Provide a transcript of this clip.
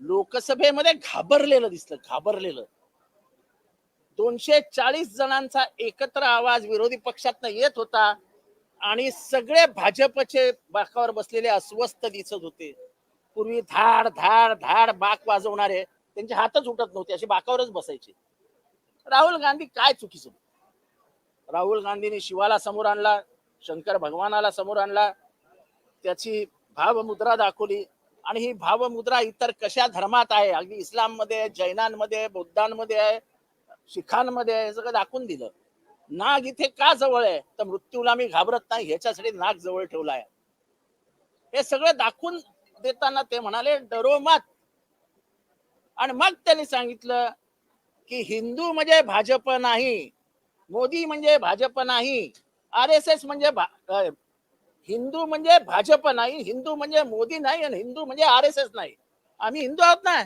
लोकसभेमध्ये घाबरलेलं दिसलं घाबरलेलं. दोनशे चाळीस जणांचा एकत्र आवाज विरोधी पक्षातनं येत होता आणि सगळे भाजपचे बाकावर बसलेले अस्वस्थ दिसत होते. पूर्वी धाड धाड धाड बाक वाजवणारे त्यांचे हातच उठत नव्हते असे बाकावरच बसायचे. राहुल गांधी काय चुकीचं? राहुल गांधीने शिवाला समोर आणला शंकर भगवानाला समोर आणला त्याची भावमुद्रा दाखवली आणि ही भावमुद्रा इतर कशा धर्मात आहे? अगदी इस्लाममध्ये आहे जैनांमध्ये आहे बौद्धांमध्ये आहे शिखांमध्ये आहे सगळं दाखवून दिलं. नाग इथे का जवळ आहे? तर मृत्यूला मी घाबरत नाही ह्याच्यासाठी नाग जवळ ठेवला आहे. हे सगळं दाखवून देताना ते म्हणाले डरो मत. आणि मग त्यांनी सांगितलं की हिंदू म्हणजे भाजप नाही मोदी म्हणजे भाजप नाही आर एस एस म्हणजे भा- हिंदू म्हणजे भाजप नाही हिंदू म्हणजे मोदी नाही आणि हिंदू म्हणजे आर एस एस नाही. आम्ही हिंदू आहोत ना.